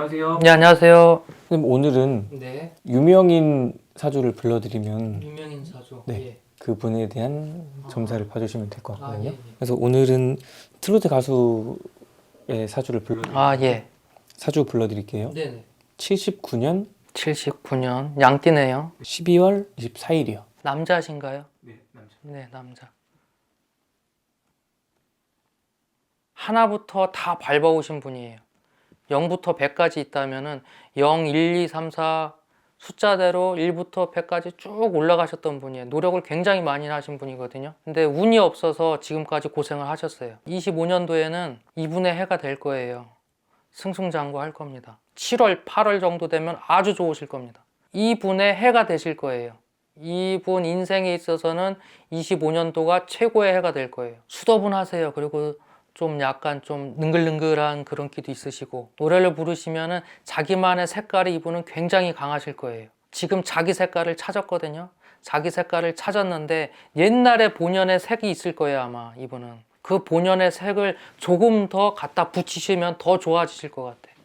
안녕하세요. 네 안녕하세요. 그럼 오늘은 네 유명인 사주를 불러드리면 유명인 사주. 네. 그분에 대한 점사를 봐주시면 될 것 아, 같거든요. 예, 예. 그래서 오늘은 트로트 가수의 사주를 불러 아 예. 사주 불러드릴게요. 네네. 79년 79년 양띠네요. 12월 24일이요. 남자신가요? 네, 남자. 네 남자. 하나부터 다 밟아오신 분이에요. 0부터 100까지 있다면은 0, 1, 2, 3, 4 숫자대로 1부터 100까지 쭉 올라가셨던 분이에요. 노력을 굉장히 많이 하신 분이거든요. 근데 운이 없어서 지금까지 고생을 하셨어요. 25년도에는 이분의 해가 될 거예요. 승승장구할 겁니다. 7월, 8월 정도 되면 아주 좋으실 겁니다. 이분의 해가 되실 거예요. 이분 인생에 있어서는 25년도가 최고의 해가 될 거예요. 수더분 하세요. 그리고 좀 약간 좀 능글능글한 그런 끼도 있으시고 노래를 부르시면은 자기만의 색깔이 이분은 굉장히 강하실 거예요. 지금 자기 색깔을 찾았거든요. 자기 색깔을 찾았는데 옛날에 본연의 색이 있을 거예요 아마 이분은 그 본연의 색을 조금 더 갖다 붙이시면 더 좋아지실 것 같아.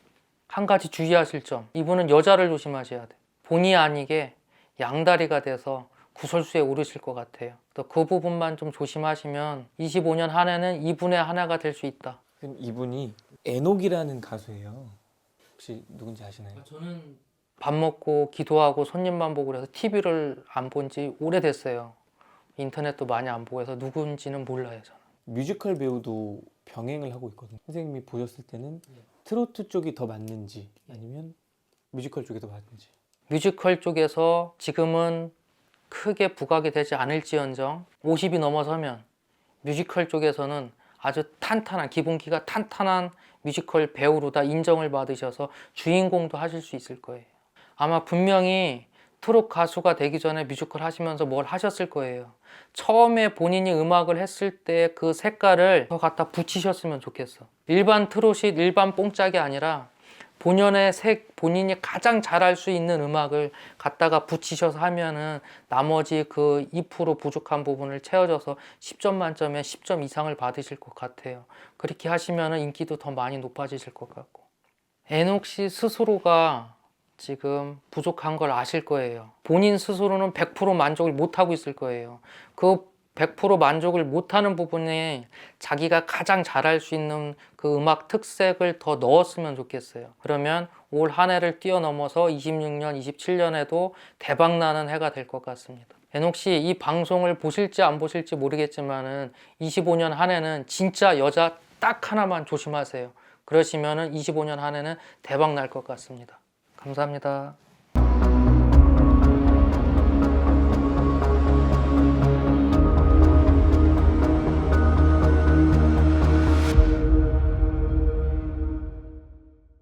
한 가지 주의하실 점 이분은 여자를 조심하셔야 돼. 본의 아니게 양다리가 돼서 구설수에 오르실 것 같아요. 또그 부분만 좀 조심하시면 25년 한 해는 이분의 한 해가 될 수 있다. 그럼 이분이 에녹이라는 가수예요. 혹시 누군지 아시나요? 저는 밥 먹고 기도하고 손님만 보고 그래서 TV를 안 본 지 오래됐어요. 인터넷도 많이 안 보고 해서 누군지는 몰라요, 저는. 뮤지컬 배우도 병행을 하고 있거든요. 선생님이 보셨을 때는 트로트 쪽이 더 맞는지 아니면 뮤지컬 쪽이 더 맞는지. 뮤지컬 쪽에서 지금은 크게 부각이 되지 않을지언정 50이 넘어서면 뮤지컬 쪽에서는 아주 탄탄한 기본기가 탄탄한 뮤지컬 배우로 다 인정을 받으셔서 주인공도 하실 수 있을 거예요. 아마 분명히 트롯 가수가 되기 전에 뮤지컬 하시면서 뭘 하셨을 거예요. 처음에 본인이 음악을 했을 때 그 색깔을 더 갖다 붙이셨으면 좋겠어. 일반 트롯이 일반 뽕짝이 아니라 본연의 색, 본인이 가장 잘할 수 있는 음악을 갖다가 붙이셔서 하면은 나머지 그 2% 부족한 부분을 채워줘서 10점 만점에 10점 이상을 받으실 것 같아요. 그렇게 하시면은 인기도 더 많이 높아지실 것 같고. 에녹 씨 스스로가 지금 부족한 걸 아실 거예요. 본인 스스로는 100% 만족을 못 하고 있을 거예요. 그 100% 만족을 못하는 부분에 자기가 가장 잘할 수 있는 그 음악 특색을 더 넣었으면 좋겠어요. 그러면 올 한 해를 뛰어넘어서 26년, 27년에도 대박 나는 해가 될 것 같습니다. 에녹 씨, 이 방송을 보실지 안 보실지 모르겠지만은 25년 한 해는 진짜 여자 딱 하나만 조심하세요. 그러시면은 25년 한 해는 대박 날 것 같습니다. 감사합니다.